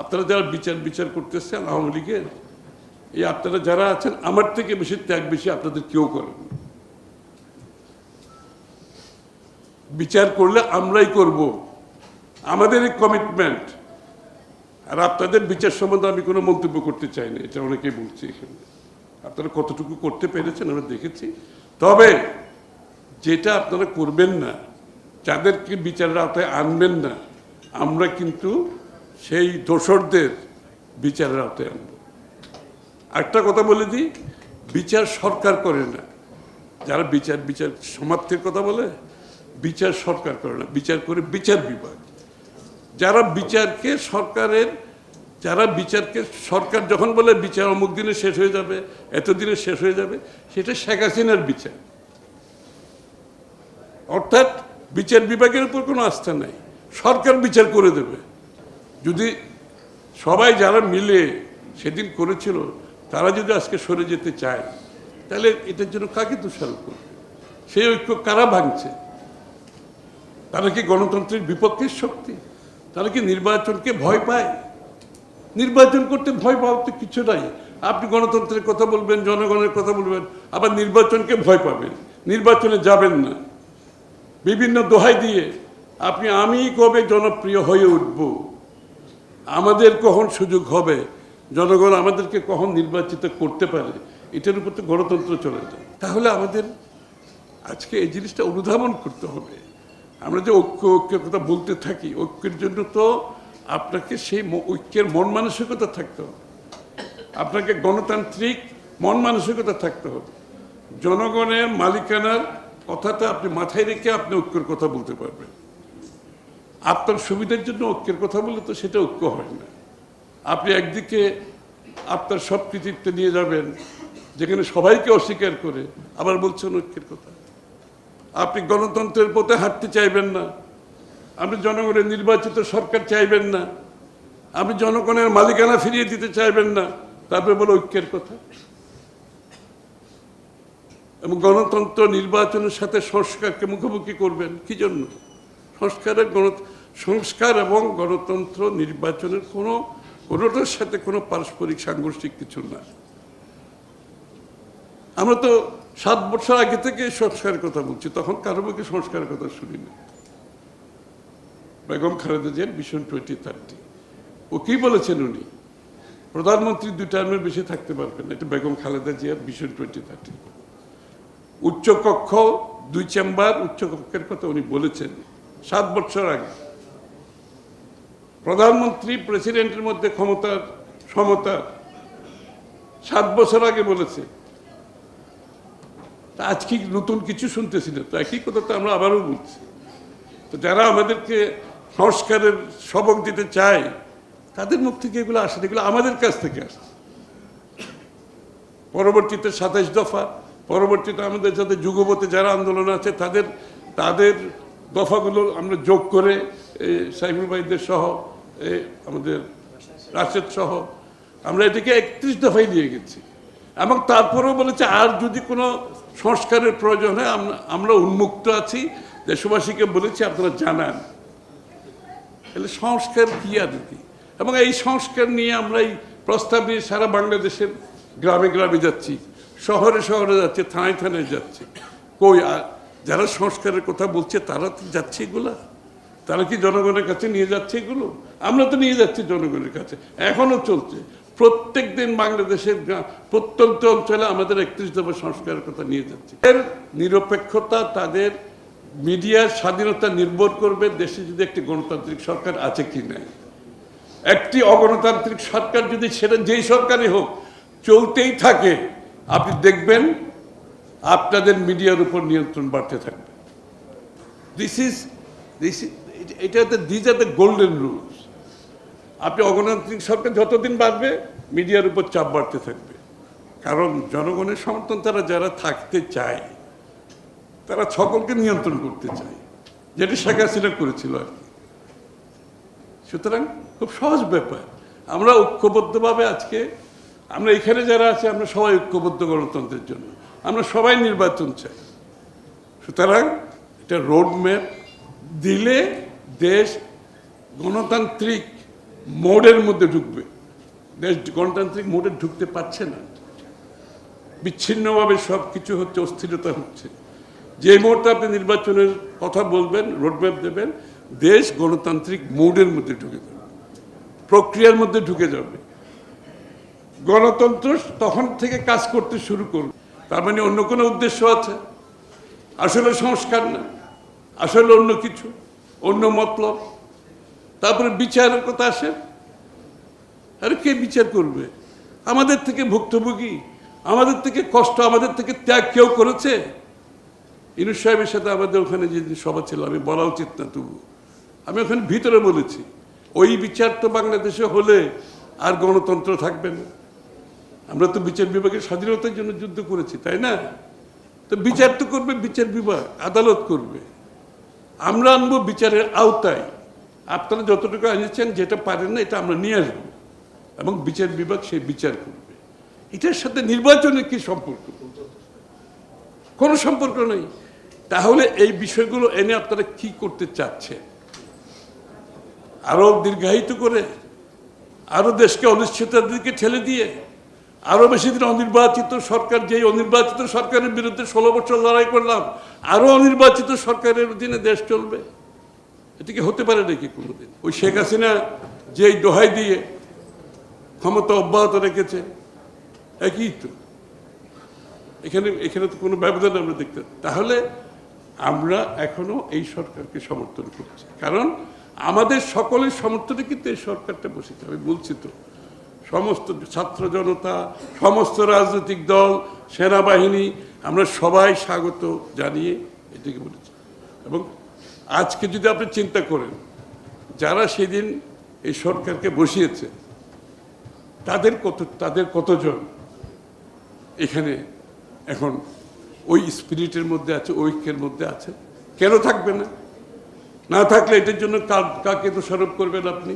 আপনারা যারা বিচার বিচার করতেছেন, আওয়ামী লীগের, এই আপনারা যারা আছেন, আমার থেকে বেশি ত্যাগ বেশি আপনাদের কেউ করেন বিচার করলে আমরাই করব। আমাদের এই কমিটমেন্ট আর আপনাদের বিচার সম্বন্ধে আমি কোনো মন্তব্য করতে চাই না, এটা অনেকেই বলছি এখানে। আপনারা কতটুকু করতে পেরেছেন আমরা দেখেছি। তবে যেটা আপনারা করবেন না, যাদেরকে বিচারের আওতায় আনবেন না, আমরা কিন্তু সেই দোষরদের বিচারের আওতায় আনব। একটা কথা বলে দিই, বিচার সরকার করে না। যারা বিচার বিচার সমাপ্তির কথা বলে, বিচার সরকার করে না। বিচার করে বিচার বিভাগ। যারা বিচারকে সরকারের, যারা বিচারকে সরকার যখন বলে বিচার অমুক দিনে শেষ হয়ে যাবে, এতদিনে শেষ হয়ে যাবে, সেটা শেখ হাসিনার বিচার। অর্থাৎ বিচার বিভাগের উপর কোনো আস্থা নাই। সরকার বিচার করে দেবে। যদি সবাই যারা মিলে সেদিন করেছিল, তারা যদি আজকে সরে যেতে চায়, তাহলে এটার জন্য কাকে দোষারোপ করবে? সেই ঐক্য কারা ভাঙছে? তারা কি গণতন্ত্রের বিপক্ষের শক্তি? তারা কি নির্বাচনকে ভয় পায়? নির্বাচন করতে ভয় পাওয়ার তো কিছু নাই। আপনি গণতন্ত্রের কথা বলবেন, জনগণের কথা বলবেন, আবার নির্বাচনকে ভয় পাবেন। নির্বাচনে যাবেন না। বিভিন্ন দোহাই দিয়ে, আপনি আমি কবে জনপ্রিয় হয়ে উঠব? আমাদের কখন সুযোগ হবে? জনগণ আমাদেরকে কখন নির্বাচিত করতে পারে? এটার উপর তো গণতন্ত্র চলে যায় তাহলে আমাদের আজকে এই জিনিসটা অনুধাবন করতে হবে। আমরা যে ঐক্য, ঐক্যের কথা বলতে থাকি, ঐক্যের জন্য তো আপনাকে সেই ঐক্যের মন মানসিকতা থাকতে হবে। আপনাকে গণতান্ত্রিক মন মানসিকতা থাকতে হবে। জনগণের মালিকানার কথাটা আপনি মাথায় রেখে আপনি ঐক্যের কথা বলতে পারবেন। আপনার সুবিধার জন্য ঐক্যের কথা বললে তো সেটা ঐক্য হয় না। আপনি একদিকে আপনার সব কৃতিত্ব নিয়ে যাবেন, যেখানে সবাইকে অস্বীকার করে, আবার বলছেন ঐক্যের কথা। আপনি গণতন্ত্রের পথে হাঁটতে চাইবেন না। আপনি জনগণের নির্বাচিত সরকার চাইবেন না। আপনি জনগণের মালিকানা ফিরিয়ে দিতে চাইবেন না। তারপরে বলো ঐক্যের কথা। এবং গণতন্ত্র নির্বাচনের সাথে সংস্কারকে মুখোমুখি করবেন, কি জন্য? সংস্কারের গণ সংস্কার এবং গণতন্ত্র নির্বাচনের কোনো, কোনোটার সাথে কোনো পারস্পরিক সাংঘর্ষিক কিছু না। আমরা তো সাত বছর আগে থেকে সংস্কারের কথা বলছি, তখন কারও মুখে সংস্কারের কথা শুনিনি বেগম খালেদা জিয়ার মিশন টোয়েন্টি থার্টি। ও কি বলেছেন উনি? প্রধানমন্ত্রী দুই টার্মের বেশি থাকতে পারবেন। এটা বেগম খালেদা জিয়ার মিশন টোয়েন্টি থার্টি। উচ্চকক্ষ, দুই চেম্বার উচ্চকক্ষের কথা উনি বলেছেন। সাত বছর আগে। প্রধানমন্ত্রী, প্রেসিডেন্টের মধ্যে ক্ষমতার সমতা সাত বছর আগে বলেছে। আজকে নতুন কিছু শুনতেছি না? তো একই কথা তো আমরা আবারও বলছি। তো যারা আমাদেরকে সংস্কারের সবক দিতে চায়, তাদের মুখ থেকে এগুলো আসে এগুলো আমাদের কাছ থেকে আসে পরবর্তীতে সাতাইশ দফা, পরবর্তীতে আমাদের যাতে যুগপথে যারা আন্দোলন আছে, তাদের তাদের দফাগুলো আমরা যোগ করে সাইফুল ভাইদের সহ আমাদের রাশেদ সহ, আমরা এটাকে একত্রিশ দফায় নিয়ে গেছি। এবং তারপরেও বলেছে, আর যদি কোনো সংস্কারের প্রয়োজন হয়, আমরা উন্মুক্ত আছি। দেশবাসীকে বলেছি, আপনারা জানান। তাহলে সংস্কার কি আর কি? এবং এই সংস্কার নিয়ে আমরা এই প্রস্তাব নিয়ে সারা বাংলাদেশের গ্রামে গ্রামে যাচ্ছি, শহরে শহরে যাচ্ছে, থানায় থানায় যাচ্ছে। কই যারা সংস্কারের কথা বলছে, তারা তো যাচ্ছে এগুলা। তারা কি জনগণের কাছে নিয়ে যাচ্ছে এগুলো? আমরা তো নিয়ে যাচ্ছি জনগণের কাছে। এখনও চলছে। প্রত্যেক দিন বাংলাদেশের প্রত্যন্ত অঞ্চলে আমাদের একত্রিশ দফা সংস্কারের কথা নিয়ে যাচ্ছে। এর নিরপেক্ষতা তাদের মিডিয়ার স্বাধীনতা নির্ভর করবে, দেশে যদি একটি গণতান্ত্রিক সরকার আছে কি নাই। একটি অগণতান্ত্রিক সরকার যদি সেটা, যেই সরকারই হোক, চলতেই থাকে। আপনি দেখবেন আপনাদের মিডিয়ার উপর নিয়ন্ত্রণ বাড়তে থাকবে। দিস ইজ দিস এটা these are the golden rules আপনি অগণতান্ত্রিক সরকার যতদিন বাড়বে মিডিয়ার উপর চাপ বাড়তে থাকবে। কারণ জনগণের সমর্থন তারা যারা থাকতে চায়, তারা সকলকে নিয়ন্ত্রণ করতে চায়, যেটি শেখ হাসিনা করেছিল আর কি। সুতরাং খুব সহজ ব্যাপার। আমরা ঐক্যবদ্ধভাবে আজকে, আমরা এখানে যারা আছি, আমরা সবাই ঐক্যবদ্ধ গণতন্ত্রের জন্য। আমরা সবাই নির্বাচন চাই। সুতরাং এটা রোড ম্যাপ দিলে দেশ গণতান্ত্রিক মোডের মধ্যে ঢুকবে। দেশ গণতান্ত্রিক মোডে ঢুকতে পারছে না। বিচ্ছিন্নভাবে সব কিছু হচ্ছে, অস্থিরতা হচ্ছে। যে মুহূর্তে আপনি নির্বাচনের কথা বলবেন রোডম্যাপ দেবেন, দেশ গণতান্ত্রিক মোডের মধ্যে ঢুকে যাবে। প্রক্রিয়ার মধ্যে ঢুকে যাবে। গণতন্ত্র তখন থেকে কাজ করতে শুরু করবে। তার মানে অন্য কোনো উদ্দেশ্য আছে? আসলে সংস্কার না, আসলে অন্য কিছু, অন্য মতলব। তারপরে বিচারের কথা আসে। আরে কে বিচার করবে? আমাদের থেকে ভুক্তভোগী, আমাদের থেকে কষ্ট, আমাদের থেকে ত্যাগ কেউ করেছে? ইনুস সাহেবের সাথে আমাদের ওখানে যে সভা ছিল, আমি বলা উচিত না তবু। আমি ওখানে ভিতরে বলেছি, ওই বিচার তো বাংলাদেশে হলে আর গণতন্ত্র থাকবে না। আমরা তো বিচার বিভাগের স্বাধীনতার জন্য যুদ্ধ করেছি, তাই না? তো বিচার তো করবে বিচার বিভাগ, আদালত করবে। আমরা আনব বিচারের আওতায়। আপনারা যতটুকু আনিয়েছেন, যেটা পারেন না, এটা আমরা নিয়ে আসব। এবং বিচার বিভাগ সেই বিচার করবে। এটার সাথে নির্বাচনের কি সম্পর্ক? কোনো সম্পর্ক নেই। তাহলে এই বিষয়গুলো এনে আপনারা কি করতে চাচ্ছেন? আরও দীর্ঘায়িত করে, আরও দেশকে অনিশ্চয়তার দিকে ঠেলে দিয়ে আরও বেশি দিন অনির্বাচিত সরকার, যেই অনির্বাচিত সরকারের বিরুদ্ধে ষোলো বছর লড়াই করলাম, আরও অনির্বাচিত সরকারের অধীনে দেশ চলবে। এটা কি হতে পারে নাকি কোনোদিন? ওই শেখ হাসিনা যেই দোহাই দিয়ে ক্ষমতা অব্যাহত রেখেছে, একই তো। এখানে এখানে তো কোনো ব্যবধান আমরা দেখতে তাহলে আমরা এখনও এই সরকারকে সমর্থন করছি। কারণ আমাদের সকলের সমর্থনে কিন্তু এই সরকারটা বসেছে, আমি বলছি তো। সমস্ত ছাত্র জনতা, সমস্ত রাজনৈতিক দল, সেনাবাহিনী, আমরা সবাই স্বাগত জানিয়ে এটাকে বলেছি। এবং আজকে যদি আপনি চিন্তা করেন, যারা সেদিন এই সরকারকে বসিয়েছে, তাদের কত, তাদের কতজন এখানে এখন ওই স্পিরিটের মধ্যে আছে, ঐক্যের মধ্যে আছে? কেন থাকবে না? না থাকলে এটার জন্য কাকে দোষারোপ করবেন আপনি?